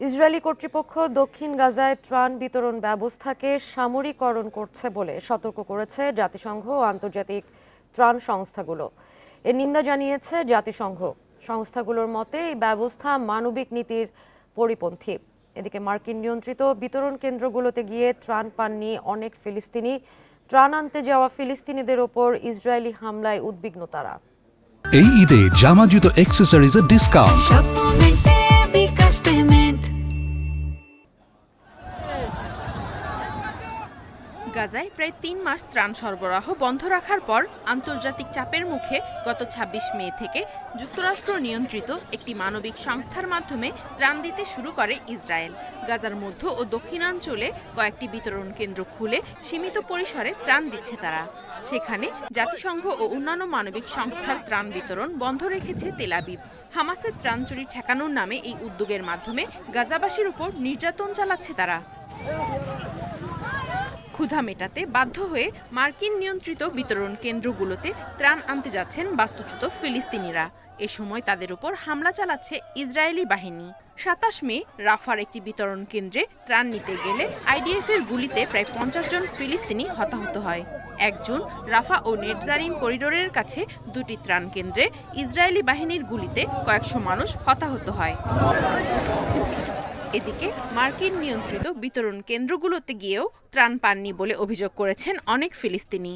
Israeli কর্তৃপক্ষ দক্ষিণ গাজায় ত্রাণ বিতরণ ব্যবস্থাকে সামরিকরণ করছে বলে সতর্ক করেছে জাতিসংঘ ও আন্তর্জাতিক ত্রাণ সংস্থাগুলো। এর নিন্দা জানিয়েছে জাতিসংঘ। সংস্থাগুলোর মতে এই ব্যবস্থা মানবিক নীতির পরিপন্থী। এদিকে মার্কিন নিয়ন্ত্রিত বিতরণ কেন্দ্রগুলোতে গিয়ে ত্রাণ পাননি অনেক ফিলিস্তিনি। ত্রাণ আনতে যাওয়া ফিলিস্তিনিদের ওপর ইসরায়েলি হামলায় উদ্বিগ্ন তারা। এই ঈদে জামা জুতো অ্যাক্সেসরিজের ডিসকাউন্ট গাজায় প্রায় তিন মাস ত্রাণ সরবরাহ বন্ধ রাখার পর আন্তর্জাতিক চাপের মুখে গত ২৬ মে থেকে যুক্তরাষ্ট্র নিয়ন্ত্রিত একটি মানবিক সংস্থার মাধ্যমে ত্রাণ দিতে শুরু করে ইসরায়েল। গাজার মধ্য ও দক্ষিণাঞ্চলে কয়েকটি বিতরণ কেন্দ্র খুলে সীমিত পরিসরে ত্রাণ দিচ্ছে তারা। সেখানে জাতিসংঘ ও অন্যান্য মানবিক সংস্থার ত্রাণ বিতরণ বন্ধ রেখেছে তেলাবিব হামাসের ত্রাণ চুরি ঠেকানোর নামে এই উদ্যোগের মাধ্যমে গাজাবাসীর উপর নির্যাতন চালাচ্ছে তারা। ক্ষুধা মেটাতে বাধ্য হয়ে মার্কিন নিয়ন্ত্রিত বিতরণ কেন্দ্রগুলোতে ত্রাণ আনতে যাচ্ছেন বাস্তুচ্যুত ফিলিস্তিনিরা। এ সময় তাদের উপর হামলা চালাচ্ছে ইসরায়েলি বাহিনী। সাতাশ মে, রাফার একটি বিতরণ কেন্দ্রে ত্রাণ নিতে গেলে আইডিএফ এর গুলিতে প্রায় পঞ্চাশ জন ফিলিস্তিনি হতাহত হয়। একজন রাফা ও নেটজারিন করিডোরের কাছে দুটি ত্রাণ কেন্দ্রে ইসরায়েলি বাহিনীর গুলিতে কয়েকশো মানুষ হতাহত হয়। এদিকে মার্কিন নিয়ন্ত্রিত বিতরণ কেন্দ্রগুলোতে গিয়েও ত্রাণ পাননি বলে অভিযোগ করেছেন অনেক ফিলিস্তিনি।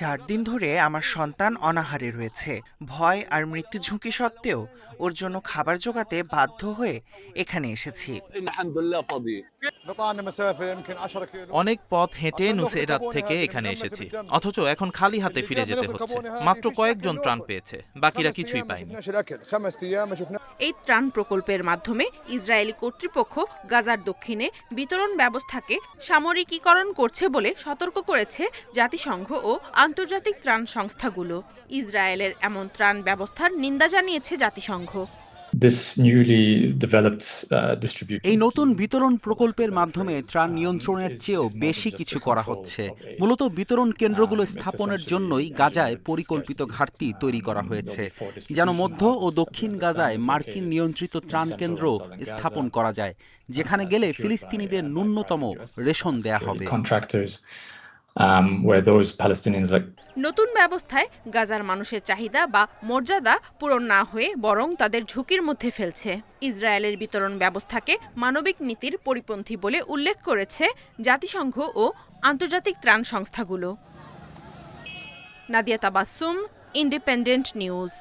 চার দিন ধরে আমার সন্তান অনাহারে রয়েছে। ভয় আর মৃত্যু ঝুঁকি সত্ত্বেও ওর জন্য খাবার জোগাতে বাধ্য হয়ে এখানে এসেছি। অনেক পথ হেঁটে নুসেরাত থেকে এখানে এসেছি। অথচ এখন খালি হাতে ফিরে যেতে হচ্ছে। মাত্র কয়েকজন ত্রাণ পেয়েছে। বাকিরা কিছুই পায়নি। এই ত্রাণ প্রকল্পের মাধ্যমে ইসরায়েলি কর্তৃপক্ষ গাজার দক্ষিণে বিতরণ ব্যবস্থাকে সামরিকীকরণ করছে বলে সতর্ক করেছে জাতিসংঘ ও আন্তর্জাতিক ত্রাণ সংস্থাগুলো ইসরায়েলের এমন ত্রাণ ব্যবস্থার নিন্দা জানিয়েছে জাতিসংঘ। Uh, এই নতুন বিতরণ প্রকল্পের মাধ্যমে ত্রাণ নিয়ন্ত্রণের চেয়েও বেশি কিছু করা হচ্ছে। মূলত বিতরণ কেন্দ্রগুলো স্থাপনের জন্যই গাজায় পরিকল্পিত ঘাটতি তৈরি করা হয়েছে যেন মধ্য ও দক্ষিণ গাজায় মার্কিন নিয়ন্ত্রিত ত্রাণ কেন্দ্র স্থাপন করা যায় যেখানে গেলে ফিলিস্তিনিদের ন্যূনতম রেশন দেয়া হবে। Um, নতুন ব্যবস্থায় গাজার মানুষের চাহিদা বা মর্যাদা পূরণ না হয়ে বরং তাদের ঝুঁকির মধ্যে ফেলছে। ইসরায়েলের বিতরণ ব্যবস্থাকে মানবিক নীতির পরিপন্থী বলে উল্লেখ করেছে জাতিসংঘ ও আন্তর্জাতিক ত্রাণ সংস্থাগুলো। Nadia Tabassum independent news